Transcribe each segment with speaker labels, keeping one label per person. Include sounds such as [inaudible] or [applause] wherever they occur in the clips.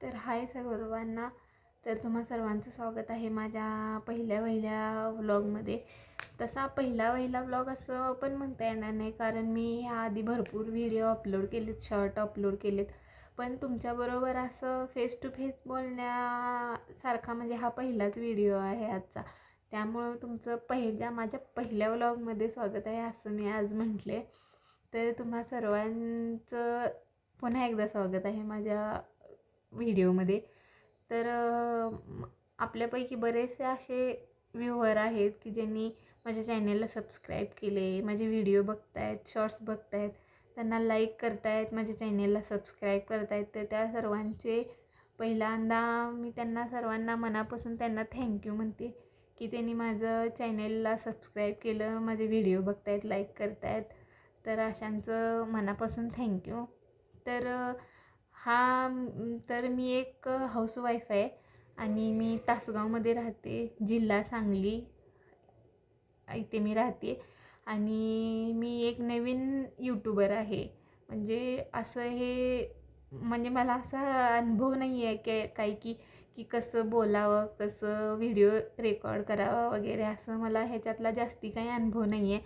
Speaker 1: तर हाय सर्वांना. तर तुम्हा सर्वांचं स्वागत आहे माझ्या पहिल्या वहिल्या व्लॉगमध्ये. तसा पहिला वहिला व्लॉग असं पण म्हणता येणार नाही कारण मी ह्या आधी भरपूर व्हिडिओ अपलोड केलेत शर्ट अपलोड केलेत. पण तुमच्याबरोबर असं फेस टू फेस बोलण्यासारखा म्हणजे हा पहिलाच व्हिडिओ आहे आजचा. त्यामुळं तुमचं पहिल्या माझ्या पहिल्या व्लॉगमध्ये स्वागत आहे असं मी आज म्हटले. तर तुम्हा सर्वांचं पुन्हा एकदा स्वागत आहे माझ्या व्हिडिओमध्ये. तर आपल्यापैकी बरेचसे असे व्ह्युअर आहेत की ज्यांनी माझ्या चॅनेलला सबस्क्राईब केले माझे व्हिडिओ बघतायत शॉर्ट्स बघतायत त्यांना लाईक करतायत माझ्या चॅनेलला सबस्क्राईब करतायत. तर त्या सर्वांचे पहिल्यांदा मी त्यांना सर्वांना मनापासून त्यांना थँक्यू म्हणते की त्यांनी माझं चॅनेलला सबस्क्राईब केलं माझे व्हिडिओ बघतायत लाईक करतायत. तर अशांचं मनापासून थँक्यू तर हा तर मी एक हाऊसवाईफ आहे. आणि मी तासगावमध्ये राहते जिल्हा सांगली इथे मी राहते. आणि मी एक नवीन यूट्यूबर आहे. म्हणजे असं हे म्हणजे मला असा अनुभव नाही आहे की काही की की कसं बोलावं कसं व्हिडिओ रेकॉर्ड करावा वगैरे असं मला ह्याच्यातला जास्ती काही अनुभव नाही आहे.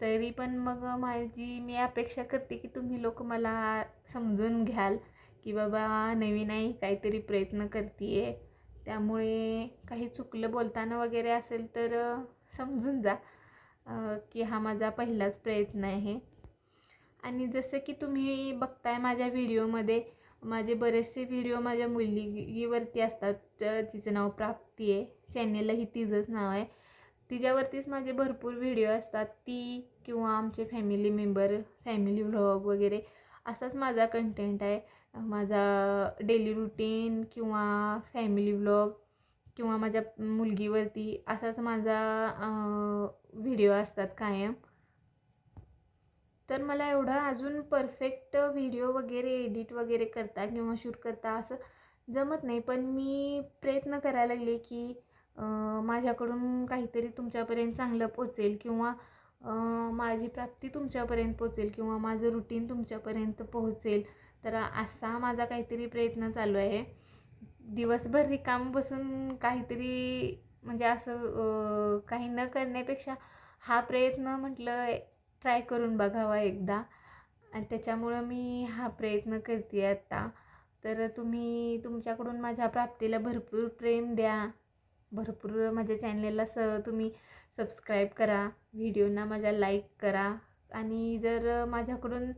Speaker 1: तरी पण मग माझी मी अपेक्षा करते की तुम्ही लोक मला समजून घ्याल. की बाबा नवीन आहे काहीतरी प्रयत्न करते आहे त्यामुळे काही चुकलं बोलताना वगैरे असेल तर समजून जा की हा माझा पहिलाच प्रयत्न आहे. आणि जसं की तुम्ही बघताय माझ्या व्हिडिओमध्ये माझे बरेचसे व्हिडिओ माझ्या मुलगीवरती असतात तिचं नाव प्राप्ती आहे. चॅनेलही तिचंच नाव आहे. तिच्यावरतीच माझे भरपूर व्हिडिओ असतात. ती किंवा आमचे फॅमिली मेंबर फॅमिली व्लॉग वगैरे असाच माझा कंटेंट आहे. माझा डेली रुटीन किंवा फॅमिली व्लॉग किंवा माझ्या मुलगीवरती असाच माझा व्हिडिओ असतात कायम. तर मला एवढा अजून परफेक्ट व्हिडिओ वगैरे एडिट वगैरे करता किंवा शूट करता असं जमत नाही. पण मी प्रयत्न करायला लागले की माझ्याकडून काहीतरी तुमच्यापर्यंत चांगलं पोचेल किंवा माझी प्राप्ती तुमच्यापर्यंत पोचेल किंवा माझं रुटीन तुमच्यापर्यंत पोहोचेल. तर असा माझा काहीतरी प्रयत्न चालू आहे. दिवसभर रिकाम बसून काहीतरी म्हणजे असं काही न करण्यापेक्षा हा प्रयत्न म्हटलं ट्राय करून बघावा एकदा. आणि त्याच्यामुळं मी हा प्रयत्न करते आत्ता तर तुम्ही तुमच्याकडून माझ्या प्राप्तीला भरपूर प्रेम द्या. भरपूर माझ्या चॅनलला स तुम्ही सबस्क्राईब करा. व्हिडिओना माझ्या लाईक करा. आणि जर माझ्याकडून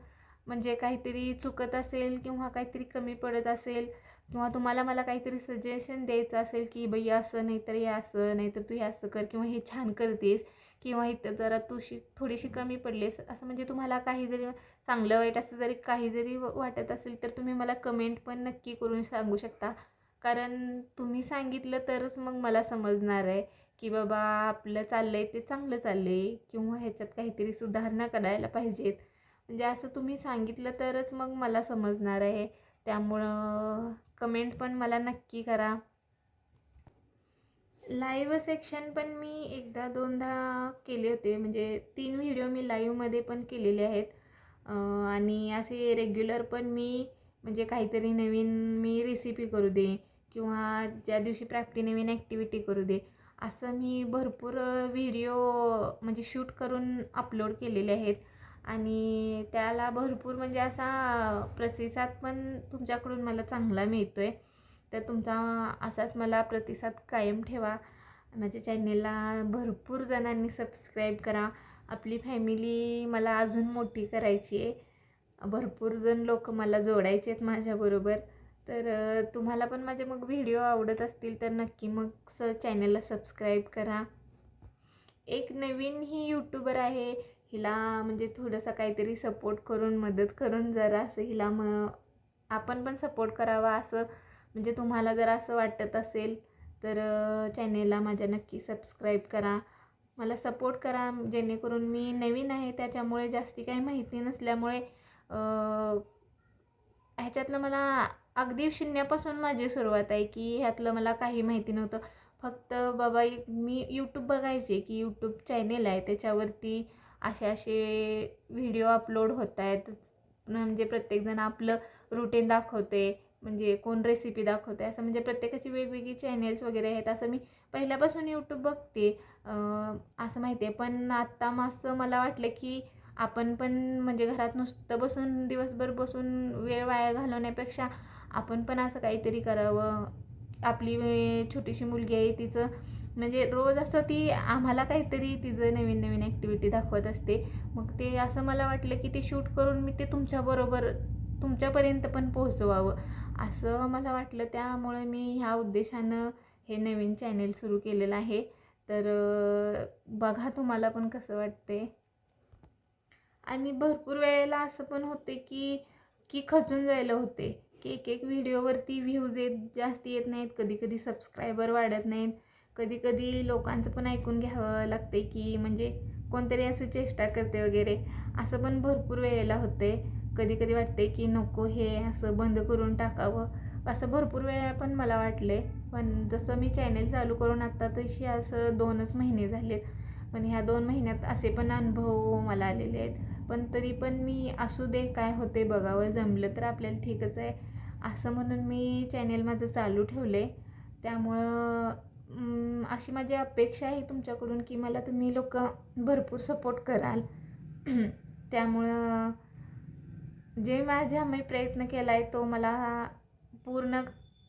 Speaker 1: म्हणजे काहीतरी चुकत असेल किंवा काहीतरी कमी पडत असेल किंवा तुम्हाला मला काहीतरी सजेशन द्यायचं असेल की बाई असं नाही तर हे असं नाही तर तू हे असं कर किंवा हे छान करतेस किंवा इथं जरा तू शी थोडीशी कमी पडलीस. असं म्हणजे तुम्हाला काही जरी चांगलं वाईट असं जरी काही जरी व- वाटत असेल तर तुम्ही मला कमेंट पण नक्की करून सांगू शकता. कारण तुम्ही सांगितलं तरच मग मला समजणार आहे की बाबा आपलं चाललं आहे ते चांगलं चाललं आहे किंवा ह्याच्यात काहीतरी सुधारणा करायला पाहिजेत. म्हणजे असं तुम्ही सांगितलं तरच मग मला समजणार आहे. त्यामुळं कमेंट पण मला नक्की करा. लाईव्ह सेक्शन पण मी एकदा दोनदा केले होते. म्हणजे तीन व्हिडिओ मी लाईव्हमध्ये पण केलेले आहेत. आणि असे रेग्युलर पण मी म्हणजे काहीतरी नवीन मी रेसिपी करू दे किंवा ज्या दिवशी प्राप्ती नवीन ॲक्टिव्हिटी करू दे असं मी भरपूर व्हिडिओ म्हणजे शूट करून अपलोड केलेले आहेत. आणि त्याला भरपूर म्हणजे असा प्रतिसाद पण तुमच्याकडून मला चांगला मिळतो आहे तर तुमचा असाच मला प्रतिसाद कायम ठेवा. माझ्या चॅनेलला भरपूर जणांनी सबस्क्राईब करा. आपली फॅमिली मला अजून मोठी करायची आहे. भरपूर जण लोक मला जोडायचे आहेत माझ्याबरोबर. तर तुम्हाला पण माझे मग व्हिडिओ आवडत असतील तर नक्की मग स चॅनलला सबस्क्राईब करा. एक नवीन ही यूट्यूबर आहे. हिला म्हणजे थोडंसं काहीतरी सपोर्ट करून मदत करून जरा असं हिला मग आपण पण सपोर्ट करावा असं म्हणजे तुम्हाला जर असं वाटत असेल तर चॅनेलला माझ्या नक्की सबस्क्राईब करा. मला सपोर्ट करा जेणेकरून मी नवीन आहे त्याच्यामुळे जास्ती काही माहिती नसल्यामुळे ह्याच्यातलं मला अगदी शून्यापासून माझी सुरुवात आहे की ह्यातलं मला काही माहिती नव्हतं. फक्त बाबा मी यूट्यूब बघायचे की यूट्यूब चॅनेल आहे त्याच्यावरती असे असे व्हिडिओ अपलोड होत आहेत. म्हणजे प्रत्येकजण आपलं रुटीन दाखवते. म्हणजे कोण रेसिपी दाखवते. असं म्हणजे प्रत्येकाची वेगवेगळी चॅनेल्स वगैरे आहेत. असं मी पहिल्यापासून यूट्यूब बघते. असं माहिती आहे. पण आत्ता मग असं मला वाटलं की आपण पण म्हणजे घरात नुसतं बसून दिवसभर बसून वेळ वाया घालवण्यापेक्षा आपण पण असं काहीतरी करावं. आपली छोटीशी मुलगी आहे तिचं म्हणजे रोज असं ती आम्हाला काहीतरी तिचं नवीन नवीन ॲक्टिव्हिटी दाखवत असते. मग ते असं मला वाटलं की ते शूट करून मी ते तुमच्याबरोबर तुमच्यापर्यंत पण पोहोचवावं. असं मला वाटलं. त्यामुळे मी ह्या उद्देशानं हे नवीन चॅनेल सुरू केलेलं आहे. तर बघा तुम्हाला पण कसं वाटते आणि भरपूर वेळेला असं पण होते की की खचून जायला होते. की एक एक व्हिडिओवरती व्ह्यूज येत जास्त येत नाहीत. कधी कधी सबस्क्रायबर वाढत नाहीत. कधी कधी लोकांचं पण ऐकून घ्यावं लागते की म्हणजे कोणतरी असं चेष्टा करते वगैरे. असं पण भरपूर वेळेला होते कधी कधी वाटते की नको हे असं बंद करून टाकावं. असं भरपूर वेळा पण मला वाटले पण जसं मी चॅनेल चालू करून आत्ता तशी असं दोनच महिने झालेत. पण ह्या दोन महिन्यात असे पण अनुभव मला आलेले आहेत. पण तरी पण मी असू दे काय होते बघावं. जमलं तर आपल्याला ठीकच आहे. असं म्हणून मी चॅनेल माझं चालू ठेवले त्यामुळं अशी माझी अपेक्षा आहे तुमच्याकडून की मला तुम्ही लोक भरपूर सपोर्ट कराल. [clears throat] त्यामुळं जे माझ्या मी प्रयत्न केला आहे तो मला पूर्ण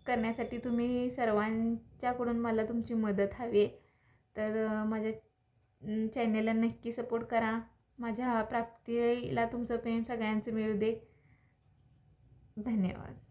Speaker 1: करण्यासाठी तुम्ही सर्वांच्याकडून मला तुमची मदत हवी आहे. तर माझ्या चॅनेलला नक्की सपोर्ट करा. माझ्या प्राप्तीला तुमचं प्रेम सगळ्यांचं मिळू दे. धन्यवाद.